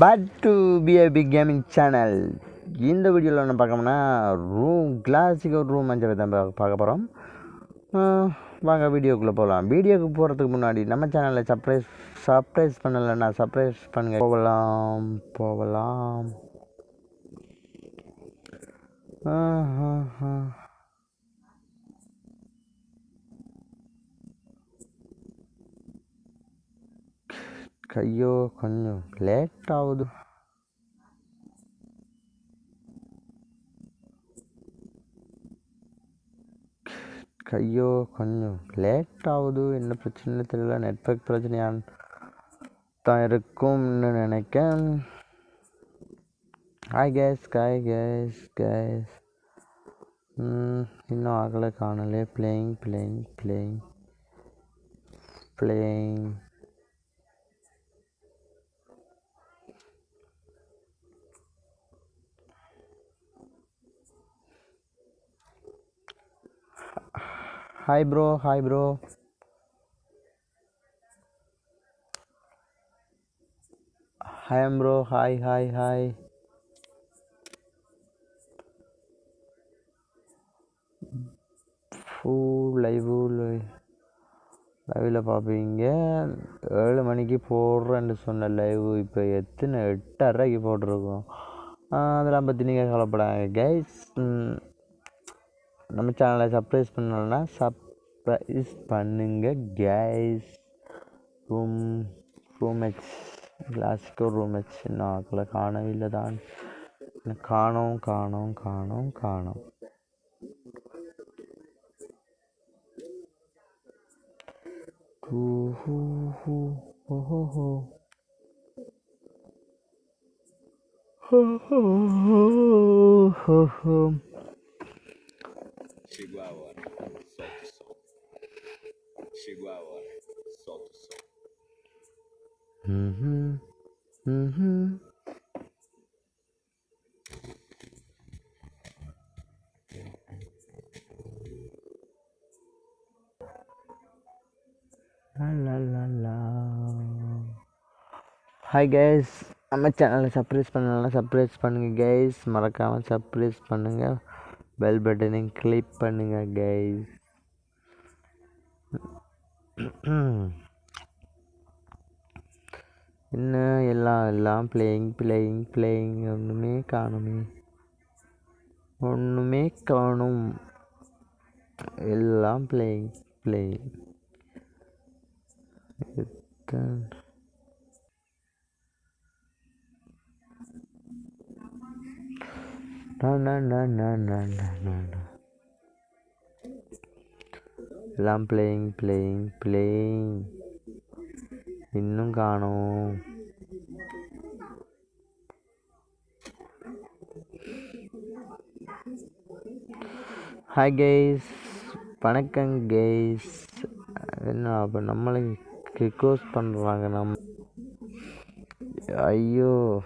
But to VIP gaming channel இந்த வீடியோவில் என்ன பார்க்கணும்னா ரூம் கிளாஸுக்கு ஒரு ரூம் அஞ்சு தான் பார்க்க போகிறோம் வாங்க வீடியோக்குள்ளே போகலாம் வீடியோக்கு போகிறதுக்கு முன்னாடி நம்ம சேனலை சர்ப்ரைஸ் சர்ப்ரைஸ் பண்ணலைன்னா சர்ப்ரைஸ் பண்ணுங்க. போகலாம் போகலாம். ஐயோ கொஞ்சம் லேட் ஆகுது ஐயோ கொஞ்சம் லேட் ஆகுது என்ன பிரச்சனை தெரியல நெட்ஒர்க் பிரச்சனையான் தான் இருக்கும்னு நினைக்கேன் hi guys guys guys guys இன்னும் ஆகலை காணலே playing playing playing playing hi bro hi bro hi bro hi hi hi full live லைவில் பார்ப்பீங்க ஏழு மணிக்கு போடுறேன்னு சொன்ன லைவ் இப்போ எத்தனை? எட்டரைக்கு போட்டிருக்கோம். ஆஹ் அதெல்லாம் பற்றி நீங்கள் கவலைப்படாங்க கைஸ் நம்ம சேனலை சர்ப்ரைஸ் பண்ணலன்னா சர்ப்ரைஸ் பண்ணுங்க guys room room match classic room match இன்னும் ஆக்கல. காணவில்லை தான். காணோம் காணோம் காணோம் காணோம். ஹோ ஹோ ஹோ ஹோ Mhm. Mhm. La la hi guys நம்ம சேனலை சர்ப்ரைஸ் பண்ணலாம் சர்ப்ரைஸ் பண்ணுங்கள் கைஸ் மறக்காமல் சர்ப்ரைஸ் பண்ணுங்கள் பெல் பட்டனையும் கிளிக் பண்ணுங்கள் கைஸ் என்ன எல்லாம் எல்லாம் பிளேயிங் பிளேயிங் பிளேயிங் ஒன்றுமே காணுமே. ஒன்றுமே காணும். எல்லாம் பிளேயிங் பிளேயிங் எல்லாம் பிளேயிங் பிளேயிங் பிளேயிங் இன்னும் காணோம். ஹாய் கைஸ் வணக்கம் கைஸ் என்ன அப்போ நம்மளை க்ளோஸ் பண்ணுறாங்க நம்ம. ஐயோ.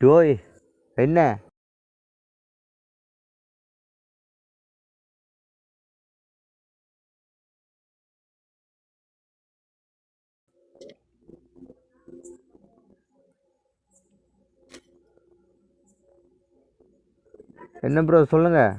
டோய் என்ன? என்ன ப்ரோ சொல்லுங்கள்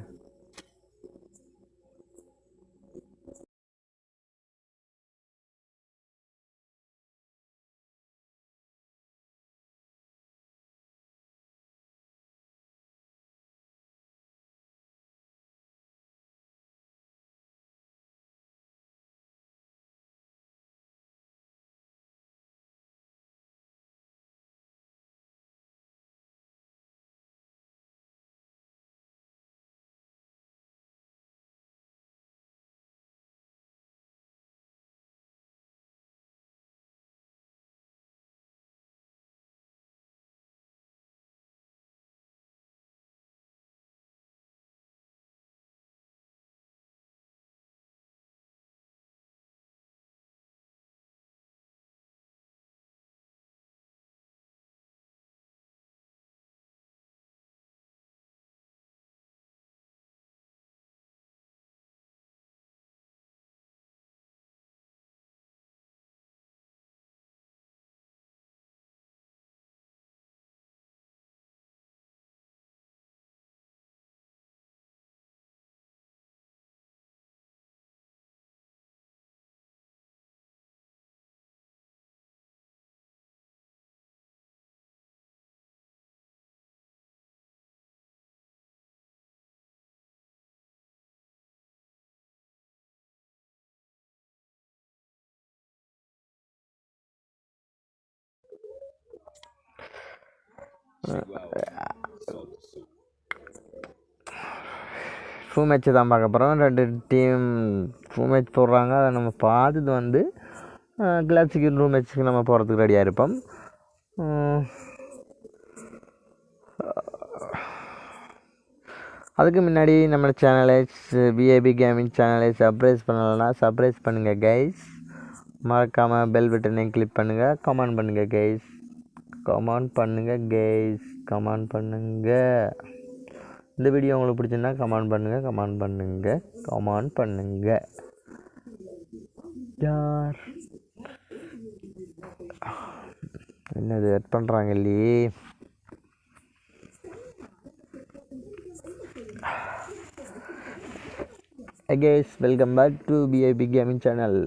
ஃபூ மேட்ச் தான் பார்க்க போகிறோம் ரெண்டு டீம் ஃபூ மேட்ச் போடுறாங்க. அதை நம்ம பார்த்துட்டு வந்து கிளாசிக் ரூம் மேட்ச்சுக்கு நம்ம போகிறதுக்கு ரெடியாக இருப்போம். அதுக்கு முன்னாடி நம்ம சேனலை விஐபி கேமிங் சேனலை சப்ரைஸ் பண்ணலைன்னா சப்ரைஸ் பண்ணுங்கள் கைஸ் மறக்காமல் பெல் பட்டனையும் கிளிக் பண்ணுங்கள் கமெண்ட் பண்ணுங்கள் கைஸ் கமெண்ட் பண்ணுங்கள் கேஸ் கமெண்ட் பண்ணுங்கள் இந்த வீடியோ உங்களுக்கு பிடிச்சிருந்தா கமெண்ட் பண்ணுங்கள் கமெண்ட் பண்ணுங்கள் கமெண்ட் பண்ணுங்கள் யார்? என்னது எட் பண்ணுறாங்க இல்லையே? Guys welcome back to VIP gaming channel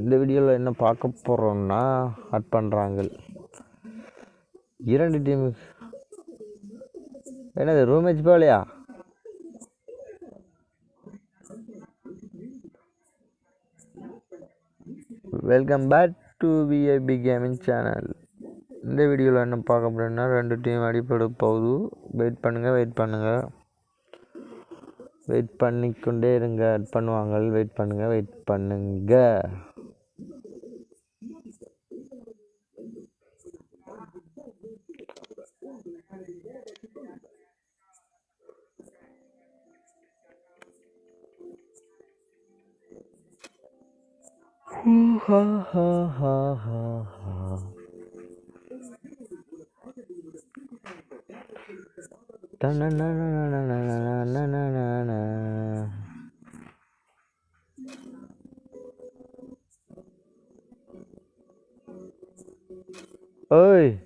இந்த வீடியோவில் என்ன பார்க்க போகிறோம்னா அட் பண்ணுறாங்க இரண்டு டீம் என்னது ரூம் மேட்ச் போகலையா? Welcome back to VIP gaming channel இந்த வீடியோவில் என்ன பார்க்க போகிறோம்னா ரெண்டு டீம் அடிப்படை போகுது. வெயிட் பண்ணுங்கள் வெயிட் பண்ணுங்கள் வெயிட் பண்ணிக்கொண்டே இருங்க பண்ணுவாங்க. வெயிட் பண்ணுங்கள் வெயிட் பண்ணுங்க. na na na na na na na na na na ơi